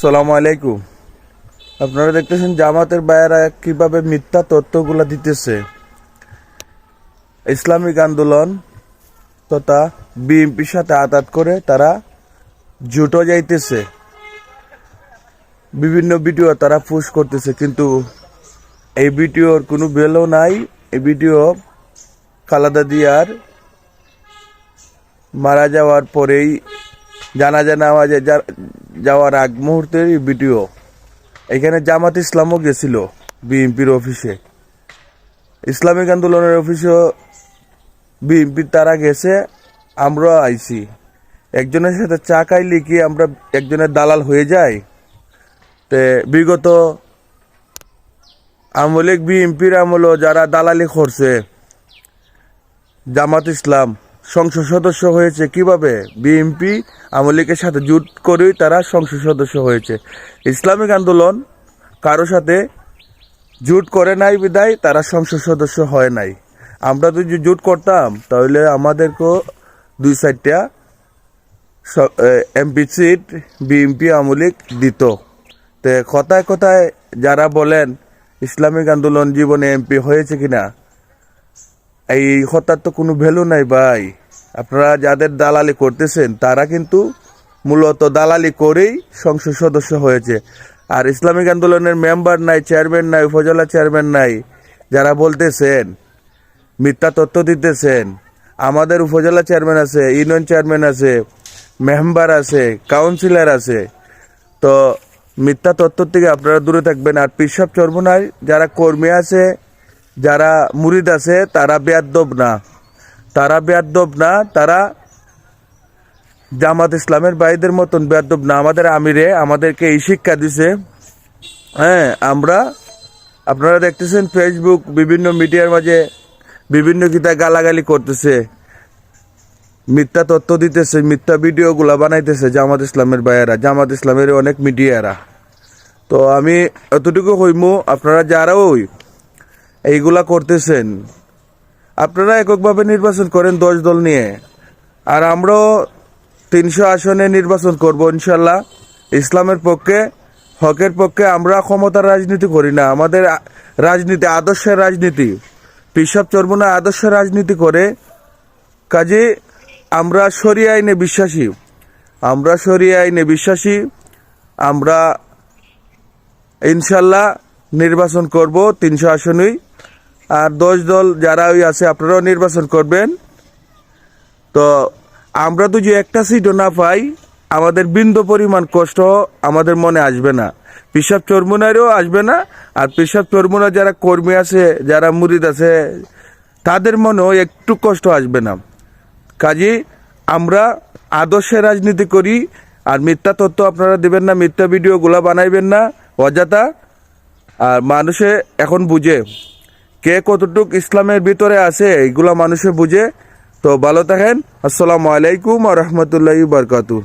সালাম আলাইকুম। আপনারা দেখতেছেন জামাতের বায়েরা কীভাবে মিথ্যা তথ্যগুলা দিতেছে। ইসলামিক আন্দোলন তথা বিএনপির সাথে আঘাত করে তারা জুটো যাইতেছে। বিভিন্ন ভিডিও তারা পুশ করতেছে, কিন্তু এই ভিডিওর কোনো বেলও নাই। এই ভিডিও খালাদা দিয়ার মারা যাওয়ার পরেই জানাজা নামাজে যাওয়ার আগ মুহূর্তের ভিডিও এখানে জামাত ইসলামও গেছিল বিএনপির অফিসে। ইসলামিক আন্দোলনের অফিসেও বিএনপি তারা গেছে, আমরা আইছি। একজনের সাথে চা খাইলে কি আমরা একজনের দালাল হয়ে যাই? তে বিগত আমলিক বিএনপির আমলও যারা দালালি করছে, জামাত ইসলাম সংসদ সদস্য হয়েছে কীভাবে? বিএনপি আওয়ামী লীগের সাথে জুট করেই তারা সংসদ সদস্য হয়েছে। ইসলামিক আন্দোলন কারও সাথে জুট করে নাই বিদায় তারা সংসদ সদস্য হয় নাই। আমরা যদি জুট করতাম, তাহলে আমাদেরকেও দুই সাইডটা MP seat BNP Awami League দিত। তে কথায় কথায় যারা বলেন, ইসলামিক আন্দোলন জীবনে এমপি হয়েছে কিনা এই হত্যার তো কোনো ভ্যালু নাই ভাই। আপনারা যাদের দালালি করতেছেন, তারা কিন্তু মূলত দালালি করেই সংসদ সদস্য হয়েছে। আর ইসলামিক আন্দোলনের মেম্বার নাই, চেয়ারম্যান নাই, উপজেলা চেয়ারম্যান নাই, যারা বলতেছেন, মিথ্যা তথ্য দিতেছেন, আমাদের উপজেলা চেয়ারম্যান আছে, ইউনিয়ন চেয়ারম্যান আছে, মেম্বার আছে, কাউন্সিলর আছে। তো মিথ্যা তথ্য থেকে আপনারা দূরে থাকবেন। আর পিসাব চর্মনায় যারা কর্মী আছে যারা মুরিদ আছে, তারা বেয়াদ্দব না। তারা বেয়াদ্দব না, তারা জামাত ইসলামের ভাইদের মতন বেয়াদ্দব না। আমাদের আমিরে আমাদেরকে এই শিক্ষা দিছে। হ্যাঁ আমরা, আপনারা দেখতেছেন ফেসবুক বিভিন্ন মিডিয়ার মাঝে বিভিন্ন কিতা গালাগালি করতেছে। মিথ্যা তথ্য দিতেছে, মিথ্যা ভিডিওগুলা বানাইতেছে জামাত ইসলামের ভাইয়েরা, জামাত ইসলামের অনেক মিডিয়ারা। তো আমি এতটুকু হইমু, আপনারা যারা ওই এইগুলা করতেছেন। আপনারা এককভাবে নির্বাচন করেন দশ দল নিয়ে। আর আমরাও তিনশো আসনে নির্বাচন করব ইনশাল্লাহ। ইসলামের পক্ষে, হকের পক্ষে আমরা ক্ষমতার রাজনীতি করি না। আমাদের রাজনীতি, আদর্শের রাজনীতি। পিসাব চর্মনা আদর্শের রাজনীতি করে, কাজে আমরা সরিয়ে আইনে বিশ্বাসী। আমরা সরিয়ে আইনে বিশ্বাসী। আমরা ইনশাল্লাহ নির্বাচন করব তিনশো আসনই। আর দশ দল যারা ওই আছে, আপনারাও নির্বাচন করবেন। তো আমরা তো যে একটা সিটও না পাই, আমাদের বিন্দু পরিমাণ কষ্ট আমাদের মনে আসবে না। পিসাব চর্মনারও আসবে না, আর পিসাব চর্মনা যারা কর্মী আছে, যারা মুরিদ আছে, তাদের মনেও একটু কষ্ট আসবে না। কাজে আমরা আদর্শে রাজনীতি করি, আর মিথ্যা তথ্য আপনারা দেবেন না, মিথ্যা ভিডিওগুলো বানাইবেন না, অযথা। আর মানুষে এখন বুঝে। কে কতটুক ইসলামের ভিতরে আছে, এইগুলা মানুষে বুঝে। তো ভালো থাকেন। আসসালামু আলাইকুম আর রহমতুল্লাহ বারকাতু